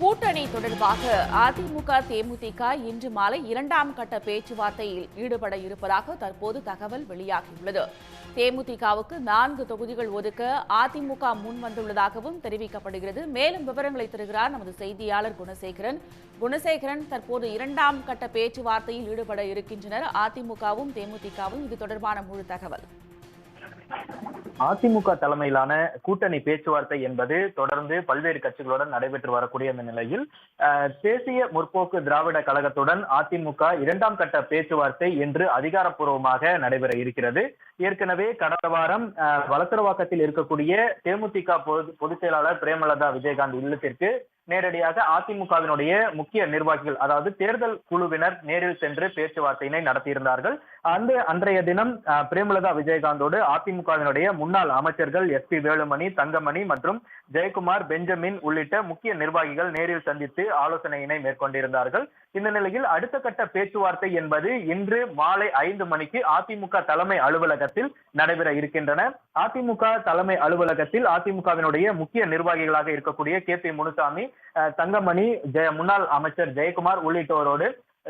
கூட்டணி தொடர்பாக அதிமுக தேமுதிக இன்று மாலை இரண்டாம் கட்ட பேச்சுவார்த்தையில் ஈடுபட இருப்பதாக தற்போது தகவல் வெளியாகியுள்ளது. தேமுதிகவுக்கு நான்கு தொகுதிகள் ஒதுக்க அதிமுக முன் வந்துள்ளதாகவும் தெரிவிக்கப்படுகிறது. மேலும் விவரங்களை தருகிறார் நமது செய்தியாளர் குணசேகரன். குணசேகரன் தற்போது இரண்டாம் கட்ட பேச்சுவார்த்தையில் ஈடுபட இருக்கின்றனர். அதிமுகவும் தேமுதிகவும் இது தொடர்பான முழு தகவல். அதிமுக தலைமையிலான கூட்டணி பேச்சுவார்த்தை என்பது தொடர்ந்து பல்வேறு கட்சிகளுடன் நடைபெற்று வரக்கூடிய இந்த நிலையில் தேசிய முற்போக்கு திராவிட கழகத்துடன் அதிமுக இரண்டாம் கட்ட பேச்சுவார்த்தை என்று அதிகாரப்பூர்வமாக நடைபெற இருக்கிறது. ஏற்கனவே கடந்த வாரம் அஹ், இருக்கக்கூடிய தேமுதிக பொது- பொதுச் செயலாளர் பிரேமலதா விஜயகாந்த் இல்லத்திற்கு நேரடியாக அதிமுகவினுடைய முக்கிய நிர்வாகிகள் அதாவது தேர்தல் குழுவினர் நேரில் சென்று பேச்சுவார்த்தையினை நடத்தியிருந்தார்கள். அந்த அன்றைய தினம் அஹ், பிரேமலதா விஜயகாந்தோடு அதிமுகவினுடைய முன்னாள் அமைச்சர்கள் எஸ் பி வேலுமணி தங்கமணி மற்றும் ஜெயக்குமார் பெஞ்சமின் உள்ளிட்ட முக்கிய நிர்வாகிகள் நேரில் சந்தித்து ஆலோசனையினை மேற்கொண்டிருந்தார்கள். இந்த நிலையில் அடுத்த கட்ட பேச்சுவார்த்தை என்பது இன்று மாலை ஐந்து மணிக்கு அதிமுக தலைமை அலுவலகத்தில் நடைபெற இருக்கின்றன. அதிமுக தலைமை அலுவலகத்தில் அதிமுகவினுடைய முக்கிய நிர்வாகிகளாக இருக்கக்கூடிய கே பி முனுசாமி தங்கமணி ஜெய முன்னாள் அமைச்சர் ஜெயக்குமார் உள்ளிட்டோரோடு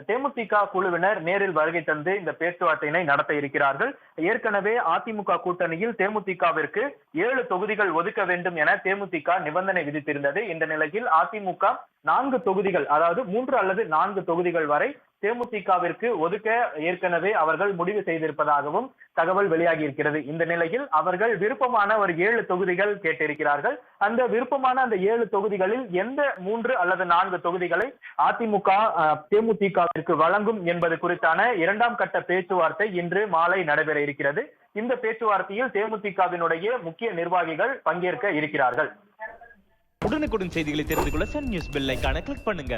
தேமுதிக குழுவினர் நேரில் வருகை தந்து இந்த பேச்சுவார்த்தையினை நடத்த இருக்கிறார்கள். ஏற்கனவே அதிமுக கூட்டணியில் தேமுதிகவிற்கு ஏழு தொகுதிகள் ஒதுக்க வேண்டும் என தேமுதிக நிபந்தனை விதித்திருந்தது. இந்த நிலையில் அதிமுக நான்கு தொகுதிகள் அதாவது மூன்று அல்லது நான்கு தொகுதிகள் வரை தேமுதிகவிற்கு ஒதுக்க ஏற்கனவே அவர்கள் முடிவு செய்திருப்பதாகவும் தகவல் வெளியாகி இருக்கிறது இந்த நிலையில் அவர்கள் விருப்பமான ஒரு ஏழு தொகுதிகள் கேட்டிருக்கிறார்கள். அந்த விருப்பமான அந்த ஏழு தொகுதிகளில் எந்த மூன்று அல்லது நான்கு தொகுதிகளை அதிமுக தேமுதிகவிற்கு வழங்கும் என்பது குறித்தான இரண்டாம் கட்ட பேச்சுவார்த்தை இன்று மாலை நடைபெற இருக்கிறது. இந்த பேச்சுவார்த்தையில் தேமுதிகவினுடைய முக்கிய நிர்வாகிகள் பங்கேற்க இருக்கிறார்கள். உடனுக்குடன் செய்திகளை தெரிந்து கொள்ள சன் நியூஸ் பெல் கிளிக் பண்ணுங்க.